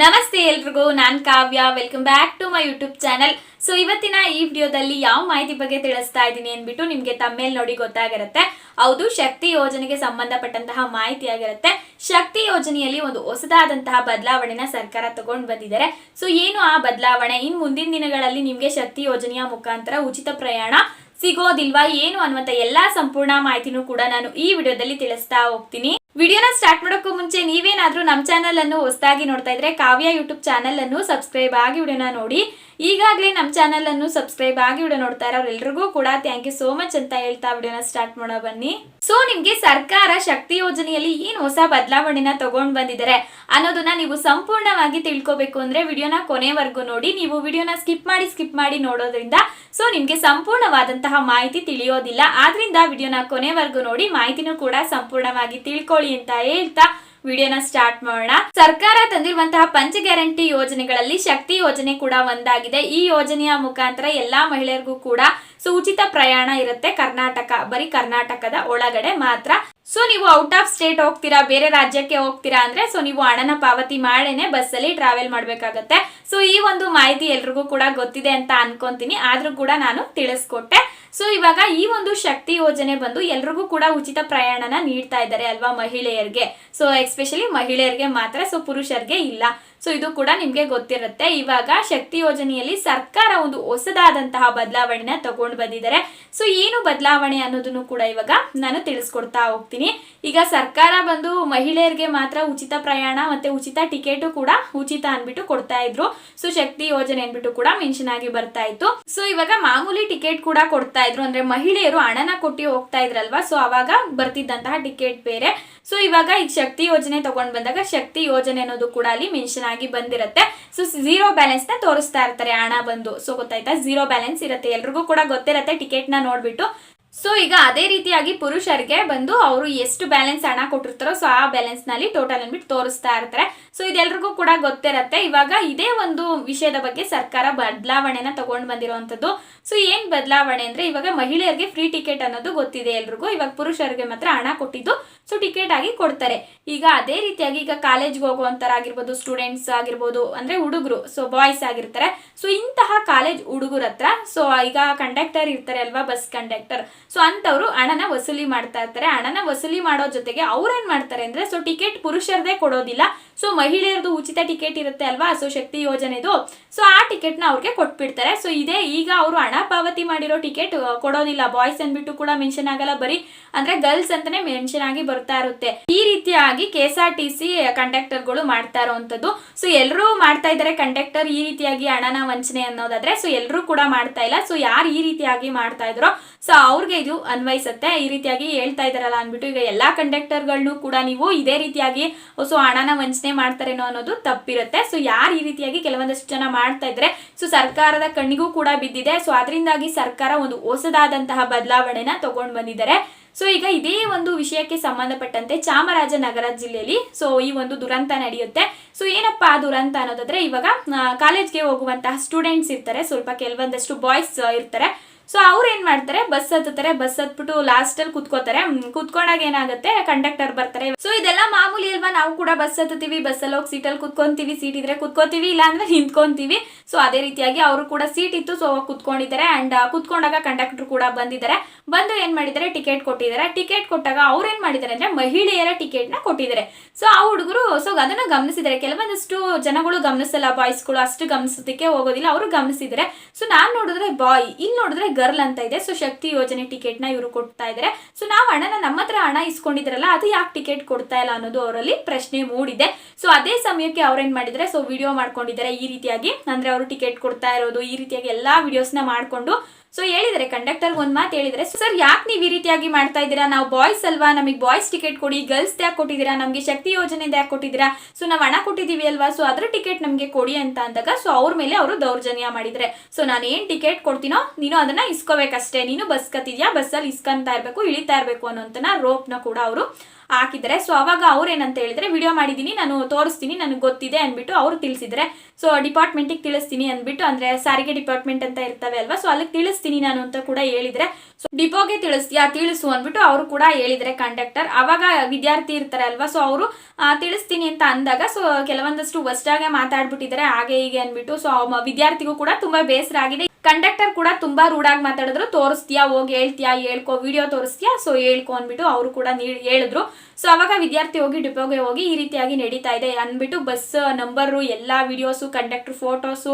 ನಮಸ್ತೆ ಎಲ್ರಿಗೂ, ನಾನ್ Kavya. Welcome back to my YouTube channel so ಇವತ್ತಿನ ಈ ವಿಡಿಯೋದಲ್ಲಿ ಯಾವ ಮಾಹಿತಿ ಬಗ್ಗೆ ತಿಳಿಸ್ತಾ ಇದ್ದೀನಿ ಅಂದ್ಬಿಟ್ಟು ನಿಮ್ಗೆ ತಮ್ಮೇಲ್ ನೋಡಿ ಗೊತ್ತಾಗಿರುತ್ತೆ. ಹೌದು, ಶಕ್ತಿ ಯೋಜನೆಗೆ ಸಂಬಂಧಪಟ್ಟಂತಹ ಮಾಹಿತಿ ಆಗಿರುತ್ತೆ. ಶಕ್ತಿ ಯೋಜನೆಯಲ್ಲಿ ಒಂದು ಹೊಸದಾದಂತಹ ಬದಲಾವಣೆನ ಸರ್ಕಾರ ತಗೊಂಡು ಬಂದಿದ್ದಾರೆ. ಸೊ ಏನು ಆ ಬದಲಾವಣೆ? ಇನ್ ಮುಂದಿನ ದಿನಗಳಲ್ಲಿ ನಿಮ್ಗೆ ಶಕ್ತಿ ಯೋಜನೆಯ ಮುಖಾಂತರ ಉಚಿತ ಪ್ರಯಾಣ ಸಿಗೋದಿಲ್ವಾ, ಏನು ಅನ್ನುವಂತ ಎಲ್ಲಾ ಸಂಪೂರ್ಣ ಮಾಹಿತಿನೂ ಕೂಡ ನಾನು ಈ ವಿಡಿಯೋದಲ್ಲಿ ತಿಳಿಸ್ತಾ ಹೋಗ್ತೀನಿ. ವಿಡಿಯೋನ ಸ್ಟಾರ್ಟ್ ಮಾಡೋಕ್ಕೂ ಮುಂಚೆ ನೀವೇನಾದರೂ ನಮ್ಮ ಚಾನಲನ್ನು ಹೊಸದಾಗಿ ನೋಡ್ತಾ ಇದ್ರೆ ಕಾವ್ಯ ಯೂಟ್ಯೂಬ್ ಚಾನಲನ್ನು ಸಬ್ಸ್ಕ್ರೈಬ್ ಆಗಿ ವಿಡಿಯೋನ ನೋಡಿ. ಈಗಾಗಲೇ ನಮ್ಮ ಚಾನಲನ್ನು ಸಬ್ಸ್ಕ್ರೈಬ್ ಆಗಿ ವಿಡಿಯೋ ನೋಡ್ತಾ ಇರೋರೆಲ್ರಿಗೂ ಕೂಡ ಥ್ಯಾಂಕ್ ಯು ಸೋ ಮಚ್ ಅಂತ ಹೇಳ್ತಾ ವಿಡಿಯೋನ ಸ್ಟಾರ್ಟ್ ಮಾಡೋ ಬನ್ನಿ. ಸೊ ನಿಮ್ಗೆ ಸರ್ಕಾರ ಶಕ್ತಿ ಯೋಜನೆಯಲ್ಲಿ ಏನು ಹೊಸ ಬದಲಾವಣೆನ ತಗೊಂಡ್ ಬಂದಿದ್ದಾರೆ ಅನ್ನೋದನ್ನ ನೀವು ಸಂಪೂರ್ಣವಾಗಿ ತಿಳ್ಕೊಬೇಕು ಅಂದ್ರೆ ವಿಡಿಯೋನ ಕೊನೆವರೆಗೂ ನೋಡಿ, ನೀವು ವಿಡಿಯೋನ ಸ್ಕಿಪ್ ಮಾಡಿ ಸ್ಕಿಪ್ ಮಾಡಿ ನೋಡೋದ್ರಿಂದ ಸೊ ನಿಮ್ಗೆ ಸಂಪೂರ್ಣವಾದಂತಹ ಮಾಹಿತಿ ತಿಳಿಯೋದಿಲ್ಲ. ಆದ್ರಿಂದ ವಿಡಿಯೋನ ಕೊನೆವರೆಗೂ ನೋಡಿ, ಮಾಹಿತಿನೂ ಕೂಡ ಸಂಪೂರ್ಣವಾಗಿ ತಿಳ್ಕೊಳ್ಳಿ ಅಂತ ಹೇಳ್ತಾ ವಿಡಿಯೋನ ಸ್ಟಾರ್ಟ್ ಮಾಡೋಣ. ಸರ್ಕಾರ ತಂದಿರುವಂತಹ ಪಂಚ ಗ್ಯಾರಂಟಿ ಯೋಜನೆಗಳಲ್ಲಿ ಶಕ್ತಿ ಯೋಜನೆ ಕೂಡ ಒಂದಾಗಿದೆ. ಈ ಯೋಜನೆಯ ಮುಖಾಂತರ ಎಲ್ಲಾ ಮಹಿಳೆಯರಿಗೂ ಕೂಡ ಸೊ ಉಚಿತ ಪ್ರಯಾಣ ಇರುತ್ತೆ. ಕರ್ನಾಟಕ, ಬರೀ ಕರ್ನಾಟಕದ ಒಳಗಡೆ ಮಾತ್ರ. ಸೊ ನೀವು ಔಟ್ ಆಫ್ ಸ್ಟೇಟ್ ಹೋಗ್ತೀರಾ, ಬೇರೆ ರಾಜ್ಯಕ್ಕೆ ಹೋಗ್ತೀರಾ ಅಂದ್ರೆ ಸೊ ನೀವು ಹಣನ ಪಾವತಿ ಮಾಡೇನೆ ಬಸ್ಸಲ್ಲಿ ಟ್ರಾವೆಲ್ ಮಾಡ್ಬೇಕಾಗತ್ತೆ. ಸೊ ಈ ಒಂದು ಮಾಹಿತಿ ಎಲ್ರಿಗೂ ಕೂಡ ಗೊತ್ತಿದೆ ಅಂತ ಅನ್ಕೊಂತೀನಿ. ಆದ್ರೂ ಕೂಡ ನಾನು ತಿಳಿಸ್ಕೊಟ್ಟೆ. ಸೊ ಇವಾಗ ಈ ಒಂದು ಶಕ್ತಿ ಯೋಜನೆ ಬಂದು ಎಲ್ರಿಗೂ ಕೂಡ ಉಚಿತ ಪ್ರಯಾಣನ ನೀಡ್ತಾ ಇದ್ದಾರೆ ಅಲ್ವಾ ಮಹಿಳೆಯರಿಗೆ. ಸೊ ಎಸ್ಪೆಷಲಿ ಮಹಿಳೆಯರಿಗೆ ಮಾತ್ರ ಸೊ ಪುರುಷರಿಗೆ ಇಲ್ಲ. ಸೊ ಇದು ಕೂಡ ನಿಮ್ಗೆ ಗೊತ್ತಿರುತ್ತೆ. ಇವಾಗ ಶಕ್ತಿ ಯೋಜನೆಯಲ್ಲಿ ಸರ್ಕಾರ ಒಂದು ಹೊಸದಾದಂತಹ ಬದಲಾವಣೆನ ತಗೊಂಡು ಬಂದಿದ್ದಾರೆ. ಸೊ ಏನು ಬದಲಾವಣೆ ಅನ್ನೋದನ್ನು ಕೂಡ ಇವಾಗ ನಾನು ತಿಳಿಸ್ಕೊಡ್ತಾ ಹೋಗ್ತೀನಿ. ಈಗ ಸರ್ಕಾರ ಬಂದು ಮಹಿಳೆಯರಿಗೆ ಮಾತ್ರ ಉಚಿತ ಪ್ರಯಾಣ ಮತ್ತೆ ಉಚಿತ ಟಿಕೆಟ್ ಕೂಡ ಉಚಿತ ಅನ್ಬಿಟ್ಟು ಕೊಡ್ತಾ ಇದ್ರು. ಸೊ ಶಕ್ತಿ ಯೋಜನೆ ಅನ್ಬಿಟ್ಟು ಕೂಡ ಮೆನ್ಷನ್ ಆಗಿ ಬರ್ತಾ ಇತ್ತು. ಸೊ ಇವಾಗ ಮಾಮೂಲಿ ಟಿಕೆಟ್ ಕೂಡ ಕೊಡ್ತಾ ಇದ್ರು. ಅಂದ್ರೆ ಮಹಿಳೆಯರು ಹಣನ ಕೊಟ್ಟು ಹೋಗ್ತಾ ಇದ್ರಲ್ವಾ? ಸೊ ಅವಾಗ ಬರ್ತಿದ್ದಂತಹ ಟಿಕೆಟ್ ಬೇರೆ. ಸೊ ಇವಾಗ ಈಗ ಶಕ್ತಿ ಯೋಜನೆ ತಗೊಂಡ್ ಬಂದಾಗ ಶಕ್ತಿ ಯೋಜನೆ ಅನ್ನೋದು ಕೂಡ ಅಲ್ಲಿ ಮೆನ್ಷನ್ ಆಗಿ ಬಂದಿರುತ್ತೆ. ಸೊ ಝೀರೋ ಬ್ಯಾಲೆನ್ಸ್ನ ತೋರಿಸ್ತಾ ಇರ್ತಾರೆ, ಹಣ ಬಂದು. ಸೊ ಗೊತ್ತಾಯ್ತಾ? ಝೀರೋ ಬ್ಯಾಲೆನ್ಸ್ ಇರುತ್ತೆ. ಎಲ್ರಿಗೂ ಕೂಡ ಗೊತ್ತಿರುತ್ತೆ ಟಿಕೆಟ್ನ ನೋಡ್ಬಿಟ್ಟು. ಸೊ ಈಗ ಅದೇ ರೀತಿಯಾಗಿ ಪುರುಷರಿಗೆ ಬಂದು ಅವರು ಎಷ್ಟು ಬ್ಯಾಲೆನ್ಸ್ ಹಣ ಕೊಟ್ಟಿರ್ತಾರೋ ಸೊ ಆ ಬ್ಯಾಲೆನ್ಸ್ನಲ್ಲಿ ಟೋಟಲ್ ಅಂದ್ಬಿಟ್ಟು ತೋರಿಸ್ತಾ ಇರ್ತಾರೆ. ಸೊ ಇದೆಲ್ಲರಿಗೂ ಕೂಡ ಗೊತ್ತಿರತ್ತೆ. ಇವಾಗ ಇದೇ ಒಂದು ವಿಷಯದ ಬಗ್ಗೆ ಸರ್ಕಾರ ಬದಲಾವಣೆನ ತಗೊಂಡ್ ಬಂದಿರುವಂತದ್ದು ಸೊ ಏನ್ ಬದಲಾವಣೆ ಅಂದ್ರೆ, ಇವಾಗ ಮಹಿಳೆಯರಿಗೆ ಫ್ರೀ ಟಿಕೆಟ್ ಅನ್ನೋದು ಗೊತ್ತಿದೆ ಎಲ್ರಿಗೂ. ಇವಾಗ ಪುರುಷರಿಗೆ ಮಾತ್ರ ಹಣ ಕೊಟ್ಟಿದ್ದು ಸೊ ಟಿಕೆಟ್ ಆಗಿ ಕೊಡ್ತಾರೆ. ಈಗ ಅದೇ ರೀತಿಯಾಗಿ ಈಗ ಕಾಲೇಜ್ಗೆ ಹೋಗುವಂತರಾಗಿರ್ಬೋದು ಸ್ಟೂಡೆಂಟ್ಸ್ ಆಗಿರ್ಬೋದು ಅಂದ್ರೆ ಹುಡುಗರು ಸೊ ಬಾಯ್ಸ್ ಆಗಿರ್ತಾರೆ. ಸೊ ಇಂತಹ ಕಾಲೇಜ್ ಹುಡುಗರ ಹತ್ರ. ಸೊ ಈಗ ಕಂಡಕ್ಟರ್ ಇರ್ತಾರೆ ಅಲ್ವಾ ಬಸ್ ಕಂಡಕ್ಟರ್ ಸೊ ಅಂತವ್ರು ಹಣನ ವಸೂಲಿ ಮಾಡ್ತಾ ಇರ್ತಾರೆ. ಹಣನ ವಸೂಲಿ ಮಾಡೋ ಜೊತೆಗೆ ಅವ್ರೇನ್ ಮಾಡ್ತಾರೆ ಅಂದ್ರೆ ಸೊ ಟಿಕೆಟ್ ಪುರುಷರದೇ ಕೊಡೋದಿಲ್ಲ. ಸೊ ಮಹಿಳೆಯರದು ಉಚಿತ ಟಿಕೆಟ್ ಇರುತ್ತೆ ಅಲ್ವಾ ಸೊ ಶಕ್ತಿ ಯೋಜನೆದು. ಸೊ ಆ ಟಿಕೆಟ್ನ ಅವ್ರಿಗೆ ಕೊಟ್ಬಿಡ್ತಾರೆ. ಸೊ ಇದೇ ಈಗ ಅವರು ಹಣ ಪಾವತಿ ಮಾಡಿರೋ ಟಿಕೆಟ್ ಕೊಡೋದಿಲ್ಲ. ಬಾಯ್ಸ್ ಅಂದ್ಬಿಟ್ಟು ಕೂಡ ಮೆನ್ಷನ್ ಆಗಲ್ಲ ಬರೀ. ಅಂದ್ರೆ ಗರ್ಲ್ಸ್ ಅಂತಾನೆ ಮೆನ್ಷನ್ ಆಗಿ ಬರ್ತಾ ಇರುತ್ತೆ. ಈ ರೀತಿಯಾಗಿ K S R T C ಕಂಡಕ್ಟರ್ಗಳು ಮಾಡ್ತಾ ಇರುವಂತದ್ದು ಸೊ ಎಲ್ಲರೂ ಮಾಡ್ತಾ ಇದ್ದಾರೆ ಕಂಡಕ್ಟರ್ ಈ ರೀತಿಯಾಗಿ ಹಣನ ವಂಚನೆ ಅನ್ನೋದಾದ್ರೆ ಸೊ ಎಲ್ಲರೂ ಕೂಡ ಮಾಡ್ತಾ ಇಲ್ಲ. ಸೊ ಯಾರು ಈ ರೀತಿಯಾಗಿ ಮಾಡ್ತಾ ಇದ್ರೋ ಸೊ ಅವ್ರಿಗೆ ಇದು ಅನ್ವಯಿಸುತ್ತೆ. ಈ ರೀತಿಯಾಗಿ ಹೇಳ್ತಾ ಇದಾರಲ್ಲ ಅಂದ್ಬಿಟ್ಟು ಈಗ ಎಲ್ಲಾ ಕಂಡಕ್ಟರ್ಗಳನ್ನು ಕೂಡ ನೀವು ಇದೇ ರೀತಿಯಾಗಿ ಸೊ ಹಣನ ವಂಚನೆ ಮಾಡ್ತಾರೇನೋ ಅನ್ನೋದು ತಪ್ಪಿರುತ್ತೆ. ಸೊ ಯಾರು ಈ ರೀತಿಯಾಗಿ ಕೆಲವೊಂದಷ್ಟು ಜನ ಮಾಡ್ತಾ ಇದ್ರೆ ಸೊ ಸರ್ಕಾರದ ಕಣ್ಣಿಗೂ ಕೂಡ ಬಿದ್ದಿದೆ. ಸೊ ಅದರಿಂದಾಗಿ ಸರ್ಕಾರ ಒಂದು ಹೊಸದಾದಂತಹ ಬದಲಾವಣೆನ ತಗೊಂಡ್ ಬಂದಿದ್ದಾರೆ. ಸೊ ಈಗ ಇದೇ ಒಂದು ವಿಷಯಕ್ಕೆ ಸಂಬಂಧಪಟ್ಟಂತೆ ಚಾಮರಾಜನಗರ ಜಿಲ್ಲೆಯಲ್ಲಿ ಸೊ ಈ ಒಂದು ದುರಂತ ನಡೆಯುತ್ತೆ. ಸೊ ಏನಪ್ಪಾ ದುರಂತ ಅನ್ನೋದಾದ್ರೆ ಇವಾಗ ಕಾಲೇಜ್ಗೆ ಹೋಗುವಂತಹ ಸ್ಟೂಡೆಂಟ್ಸ್ ಇರ್ತಾರೆ. ಸ್ವಲ್ಪ ಕೆಲವೊಂದಷ್ಟು ಬಾಯ್ಸ್ ಇರ್ತಾರೆ. ಸೊ ಅವ್ರು ಏನು ಮಾಡ್ತಾರೆ? ಬಸ್ ಹತ್ತುತ್ತಾರೆ. ಬಸ್ ಹತ್ಬಿಟ್ಟು ಲಾಸ್ಟ್ ಅಲ್ಲಿ ಕುತ್ಕೋತಾರೆ ಕುತ್ಕೊಂಡಾಗ ಏನಾಗುತ್ತೆ? ಕಂಡಕ್ಟರ್ ಬರ್ತಾರೆ. ಸೊ ಇದೆಲ್ಲ ಮಾಮೂಲಿ ಅಲ್ವಾ? ನಾವು ಕೂಡ ಬಸ್ ಹತ್ತುತ್ತೀವಿ. ಬಸ್ಸಲ್ಲಿ ಹೋಗಿ ಸೀಟಲ್ಲಿ ಕುತ್ಕೊಂತೀವಿ. ಸೀಟ್ ಇದ್ರೆ ಕುತ್ಕೋತೀವಿ. ಇಲ್ಲಾಂದ್ರೆ ನಿಂತ್ಕೊಂತೀವಿ. ಸೊ ಅದೇ ರೀತಿಯಾಗಿ ಅವರು ಕೂಡ ಸೀಟ್ ಇತ್ತು. ಸೊ ಕುತ್ಕೊಂಡಿದ್ದಾರೆ. ಅಂಡ್ ಕುತ್ಕೊಂಡಾಗ ಕಂಡಕ್ಟರ್ ಕೂಡ ಬಂದಿದ್ದಾರೆ. ಬಂದು ಏನ್ ಮಾಡಿದ್ದಾರೆ? ಟಿಕೆಟ್ ಕೊಟ್ಟಿದ್ದಾರೆ. ಟಿಕೆಟ್ ಕೊಟ್ಟಾಗ ಅವ್ರು ಏನ್ ಮಾಡಿದ್ದಾರೆ ಅಂದ್ರೆ ಮಹಿಳೆಯರ ಟಿಕೆಟ್ ಕೊಟ್ಟಿದ್ದಾರೆ. ಸೊ ಆ ಹುಡುಗರು ಸೊ ಅದನ್ನ ಗಮನಿಸಿದ್ದಾರೆ. ಕೆಲವೊಂದಷ್ಟು ಜನಗಳು ಗಮನಿಸಲ್ಲ. ಬಾಯ್ಸ್ಗಳು ಅಷ್ಟು ಗಮನಿಸೋದಕ್ಕೆ ಹೋಗೋದಿಲ್ಲ. ಅವರು ಗಮನಿಸಿದ್ದಾರೆ. ಸೊ ನಾನ್ ನೋಡಿದ್ರೆ ಬಾಯ್ ಇಲ್ಲಿ ನೋಡಿದ್ರೆ ಗರ್ಲ್ ಅಂತ ಇದೆ. ಸೊ ಶಕ್ತಿ ಯೋಜನೆ ಟಿಕೆಟ್ನ ಇವರು ಕೊಡ್ತಾ ಇದ್ದಾರೆ ಸೊ ನಾವು ಹಣನ ನಮ್ಮ ಹತ್ರ ಹಣ ಇಸ್ಕೊಂಡಿದ್ರಲ್ಲ, ಅದು ಯಾಕೆ ಟಿಕೆಟ್ ಕೊಡ್ತಾ ಇಲ್ಲ ಅನ್ನೋದು ಅವರಲ್ಲಿ ಪ್ರಶ್ನೆ ಮೂಡಿದೆ. ಸೊ ಅದೇ ಸಮಯಕ್ಕೆ ಅವ್ರೇನ್ ಮಾಡಿದ್ರೆ ಸೊ ವಿಡಿಯೋ ಮಾಡ್ಕೊಂಡಿದ್ದಾರೆ. ಈ ರೀತಿಯಾಗಿ, ಅಂದ್ರೆ ಅವರು ಟಿಕೆಟ್ ಕೊಡ್ತಾ ಇರೋದು, ಈ ರೀತಿಯಾಗಿ ಎಲ್ಲಾ ವಿಡಿಯೋಸ್ನ ಮಾಡ್ಕೊಂಡು ಸೊ ಹೇಳಿದರೆ ಕಂಡಕ್ಟರ್ ಒಂದು ಮಾತು ಹೇಳಿದ್ರೆ ಸರ್ ಯಾಕೆ ನೀವು ಈ ರೀತಿಯಾಗಿ ಮಾಡ್ತಾ ಇದ್ದೀರಾ? ನಾವು ಬಾಯ್ಸ್ ಅಲ್ವಾ? ನಮಗೆ ಬಾಯ್ಸ್ ಟಿಕೆಟ್ ಕೊಡಿ ಗರ್ಲ್ಸ್ ಯಾಕೆ ಕೊಟ್ಟಿದ್ದೀರಾ? ನಮಗೆ ಶಕ್ತಿ ಯೋಜನೆಯಿಂದ ಯಾಕೆ ಕೊಟ್ಟಿದ್ದೀರಾ? ಸೊ ನಾವು ಹಣ ಕೊಟ್ಟಿದ್ದೀವಿ ಅಲ್ವಾ? ಸೊ ಅದ್ರ ಟಿಕೆಟ್ ನಮಗೆ ಕೊಡಿ ಅಂತ ಅಂದಾಗ ಸೊ ಅವ್ರ ಮೇಲೆ ಅವರು ದೌರ್ಜನ್ಯ ಮಾಡಿದ್ರೆ. ಸೊ ನಾನು ಏನು ಟಿಕೆಟ್ ಕೊಡ್ತೀನೋ, ನೀನು ಅದನ್ನ ಇಸ್ಕೋಬೇಕಷ್ಟೇ. ನೀನು ಬಸ್ ಕತ್ತಿದ್ಯಾ? ಬಸ್ಸಲ್ಲಿ ಇಸ್ಕೊಂತಾ ಇರಬೇಕು, ಇಳಿತಾ ಇರಬೇಕು ಅನ್ನೋಂಥ ರೋಪ್ನ ಕೂಡ ಅವರು ಹಾಕಿದ್ದಾರೆ ಸೊ ಅವಾಗ ಅವ್ರು ಏನಂತ ಹೇಳಿದ್ರೆ, ವಿಡಿಯೋ ಮಾಡಿದ್ದೀನಿ ನಾನು ತೋರಿಸ್ತೀನಿ, ನನಗೆ ಗೊತ್ತಿದೆ ಅಂದ್ಬಿಟ್ಟು ಅವರು ತಿಳಿಸಿದ್ರೆ. ಸೊ ಡಿಪಾರ್ಟ್ಮೆಂಟಿಗೆ ತಿಳಿಸ್ತೀನಿ ಅಂದ್ಬಿಟ್ಟು, ಅಂದ್ರೆ ಸಾರಿಗೆ ಡಿಪಾರ್ಟ್ಮೆಂಟ್ ಅಂತ ಇರ್ತವೆ ಅಲ್ವಾ? ಸೊ ಅಲ್ಲಿಗೆ ತಿಳಿಸ್ತೀನಿ ನಾನು ಅಂತ ಕೂಡ ಹೇಳಿದ್ರೆ. ಸೊ ಡಿಪೋಗೆ ತಿಳಿಸ್ತೀಯಾ? ತಿಳಿಸು ಅಂದ್ಬಿಟ್ಟು ಅವರು ಕೂಡ ಹೇಳಿದ್ರೆ ಕಂಡಕ್ಟರ್. ಅವಾಗ ವಿದ್ಯಾರ್ಥಿ ಇರ್ತಾರೆ ಅಲ್ವಾ? ಸೊ ಅವರು ತಿಳಿಸ್ತೀನಿ ಅಂತ ಅಂದಾಗ ಸೊ ಕೆಲವೊಂದಷ್ಟು ಹೊಸ್ಟಾಗೆ ಮಾತಾಡ್ಬಿಟ್ಟಿದ್ದಾರೆ, ಹಾಗೆ ಹೀಗೆ ಅಂದ್ಬಿಟ್ಟು. ಸೊ ವಿದ್ಯಾರ್ಥಿಗೂ ಕೂಡ ತುಂಬಾ ಬೇಸರ ಆಗಿದೆ. ಕಂಡಕ್ಟರ್ ಕೂಡ ತುಂಬಾ ರೂಡಾಗಿ ಮಾತಾಡಿದ್ರು. ತೋರಿಸ್ತೀಯಾ, ಹೋಗಿ ಹೇಳ್ತೀಯಾ, ಹೇಳ್ಕೊ ವಿಡಿಯೋ ತೋರಿಸ್ತೀಯಾ? ಸೊ ಹೇಳ್ಕೊ ಅಂದ್ಬಿಟ್ಟು ಅವರು ಕೂಡ ಹೇಳಿದ್ರು. ಸೊ ಅವಾಗ ವಿದ್ಯಾರ್ಥಿ ಹೋಗಿ, ಡಿಪೋಗೆ ಹೋಗಿ ಈ ರೀತಿಯಾಗಿ ನಡೀತಾ ಇದೆ ಅಂದ್ಬಿಟ್ಟು ಬಸ್ ನಂಬರು ಎಲ್ಲ ವಿಡಿಯೋಸು ಕಂಡಕ್ಟರ್ ಫೋಟೋಸು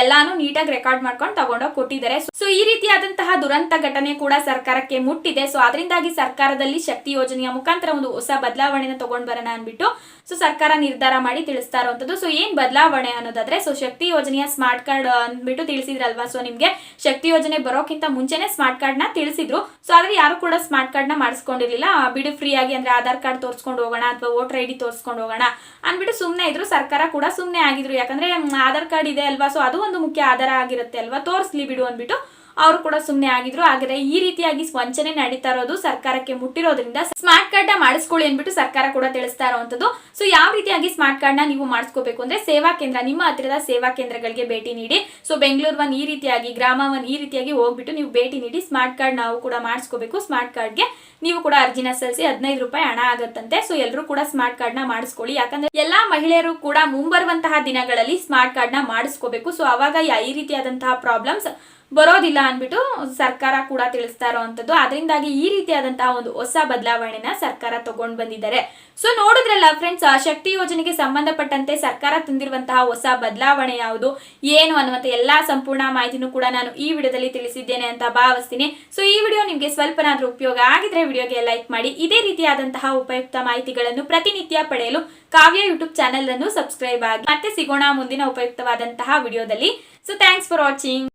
ಎಲ್ಲಾನು ನೀಟಾಗಿ ರೆಕಾರ್ಡ್ ಮಾಡ್ಕೊಂಡು ತಗೊಂಡೋಗಿ ಕೊಟ್ಟಿದ್ದಾರೆ. ಸೊ ಈ ರೀತಿಯಾದಂತಹ ದುರಂತ ಘಟನೆ ಕೂಡ ಸರ್ಕಾರಕ್ಕೆ ಮುಟ್ಟಿದೆ. ಸೊ ಅದರಿಂದಾಗಿ ಸರ್ಕಾರದಲ್ಲಿ ಶಕ್ತಿ ಯೋಜನೆಯ ಮುಖಾಂತರ ಒಂದು ಹೊಸ ಬದಲಾವಣೆನ ತಗೊಂಡ್ ಬರೋಣ ಅಂದ್ಬಿಟ್ಟು ಸೊ ಸರ್ಕಾರ ನಿರ್ಧಾರ ಮಾಡಿ ತಿಳಿಸ್ತಾ ಇರುವಂತದ್ದು ಸೊ ಏನ್ ಬದಲಾವಣೆ ಅನ್ನೋದಾದ್ರೆ, ಸೊ ಶಕ್ತಿ ಯೋಜನೆಯ ಸ್ಮಾರ್ಟ್ ಕಾರ್ಡ್ ಅಂದ್ಬಿಟ್ಟು ತಿಳಿಸಿದ್ರಲ್ವಾ? ಸೊ ನಿಮ್ಗೆ ಶಕ್ತಿ ಯೋಜನೆ ಬರೋಕ್ಕಿಂತ ಮುಂಚೆನೆ ಸ್ಮಾರ್ಟ್ ಕಾರ್ಡ್ನ ತಿಳಿಸಿದ್ರು. ಸೊ ಆದ್ರೆ ಯಾರು ಕೂಡ ಸ್ಮಾರ್ಟ್ ಕಾರ್ಡ್ನ ಮಾಡಿಸ್ಕೊಂಡಿರ್ಲಿಲ್ಲ. ಬಿಡು ಫ್ರೀ ಆಗಿ ಅಂದ್ರೆ ಆಧಾರ್ ಕಾರ್ಡ್ ತೋರಿಸ್ಕೊಂಡು ಹೋಗೋಣ ಅಥವಾ ವೋಟರ್ ಐ ಡಿ ತೋರಿಸ್ಕೊಂಡು ಹೋಗೋಣ ಅಂದ್ಬಿಟ್ಟು ಸುಮ್ಮನೆ ಇದ್ರು. ಸರ್ಕಾರ ಕೂಡ ಸುಮ್ಮನೆ ಆಗಿದ್ರು. ಯಾಕಂದ್ರೆ ಆಧಾರ್ ಕಾರ್ಡ್ ಇದೆ ಅಲ್ವಾ? ಸೊ ಅದು ಒಂದು ಮುಖ್ಯ ಆಧಾರ ಆಗಿರುತ್ತೆ ಅಲ್ವಾ? ತೋರಿಸ್ಲಿ ಬಿಡು ಅಂದ್ಬಿಟ್ಟು. ಅವರು ಕೂಡ ಸುಮ್ಮನೆ ಆಗಿದ್ರು. ಆದರೆ ಈ ರೀತಿಯಾಗಿ ವಂಚನೆ ನಡೀತಾ ಇರೋದು ಸರ್ಕಾರಕ್ಕೆ ಮುಟ್ಟಿರೋದ್ರಿಂದ ಸ್ಮಾರ್ಟ್ ಕಾರ್ಡ್ನ ಮಾಡಿಸ್ಕೊಳ್ಳಿ ಅಂದ್ಬಿಟ್ಟು ಸರ್ಕಾರ ಕೂಡ ತಿಳಿಸ್ತಾ ಇರುವಂತದ್ದು ಸೊ ಯಾವ ರೀತಿಯಾಗಿ ಸ್ಮಾರ್ಟ್ ಕಾರ್ಡ್ನ ನೀವು ಮಾಡಿಸ್ಕೋಬೇಕು ಅಂದ್ರೆ ಸೇವಾ ಕೇಂದ್ರ, ನಿಮ್ಮ ಹತ್ತಿರದ ಸೇವಾ ಕೇಂದ್ರಗಳಿಗೆ ಭೇಟಿ ನೀಡಿ. ಸೊ ಬೆಂಗಳೂರು ಒನ್ ಈ ರೀತಿಯಾಗಿ, ಗ್ರಾಮ ಒನ್ ಈ ರೀತಿಯಾಗಿ ಹೋಗ್ಬಿಟ್ಟು ನೀವು ಭೇಟಿ ನೀಡಿ ಸ್ಮಾರ್ಟ್ ಕಾರ್ಡ್ ನಾವು ಕೂಡ ಮಾಡಿಸ್ಕೋಬೇಕು. ಸ್ಮಾರ್ಟ್ ಕಾರ್ಡ್ಗೆ ನೀವು ಕೂಡ ಅರ್ಜಿನ ಸಲ್ಲಿಸಿ ಹದಿನೈದು ರೂಪಾಯಿ ಹಣ ಆಗುತ್ತಂತೆ. ಸೊ ಎಲ್ಲರೂ ಕೂಡ ಸ್ಮಾರ್ಟ್ ಕಾರ್ಡ್ನ ಮಾಡಿಸ್ಕೊಳ್ಳಿ. ಯಾಕಂದ್ರೆ ಎಲ್ಲಾ ಮಹಿಳೆಯರು ಕೂಡ ಮುಂಬರುವಂತಹ ದಿನಗಳಲ್ಲಿ ಸ್ಮಾರ್ಟ್ ಕಾರ್ಡ್ನ ಮಾಡಿಸ್ಕೋಬೇಕು. ಸೊ ಅವಾಗ ಈ ರೀತಿಯಾದಂತಹ ಪ್ರಾಬ್ಲಮ್ಸ್ ಬರೋದಿಲ್ಲ ಅಂದ್ಬಿಟ್ಟು ಸರ್ಕಾರ ಕೂಡ ತಿಳಿಸ್ತಾ ಇರುವಂತದ್ದು. ಅದರಿಂದಾಗಿ ಈ ರೀತಿಯಾದಂತಹ ಒಂದು ಹೊಸ ಬದಲಾವಣೆನ ಸರ್ಕಾರ ತಗೊಂಡ್ ಬಂದಿದ್ದಾರೆ. ಸೊ ನೋಡಿದ್ರಲ್ಲ ಫ್ರೆಂಡ್ಸ್ ಶಕ್ತಿ ಯೋಜನೆಗೆ ಸಂಬಂಧಪಟ್ಟಂತೆ ಸರ್ಕಾರ ತಂದಿರುವಂತಹ ಹೊಸ ಬದಲಾವಣೆ ಯಾವುದು, ಏನು ಅನ್ನುವಂತ ಎಲ್ಲಾ ಸಂಪೂರ್ಣ ಮಾಹಿತಿನೂ ಕೂಡ ನಾನು ಈ ವಿಡಿಯೋದಲ್ಲಿ ತಿಳಿಸಿದ್ದೇನೆ ಅಂತ ಭಾವಿಸ್ತೀನಿ. ಸೊ ಈ ವಿಡಿಯೋ ನಿಮಗೆ ಸ್ವಲ್ಪನಾದ್ರೂ ಉಪಯೋಗ ಆಗಿದ್ರೆ ವಿಡಿಯೋಗೆ ಲೈಕ್ ಮಾಡಿ. ಇದೇ ರೀತಿಯಾದಂತಹ ಉಪಯುಕ್ತ ಮಾಹಿತಿಗಳನ್ನು ಪ್ರತಿನಿತ್ಯ ಪಡೆಯಲು ಕಾವ್ಯ ಯೂಟ್ಯೂಬ್ ಚಾನೆಲ್ ಅನ್ನು ಸಬ್ಸ್ಕ್ರೈಬ್ ಆಗಿ ಮತ್ತೆ ಸಿಗೋಣ ಮುಂದಿನ ಉಪಯುಕ್ತವಾದಂತಹ ವಿಡಿಯೋದಲ್ಲಿ. So thanks for watching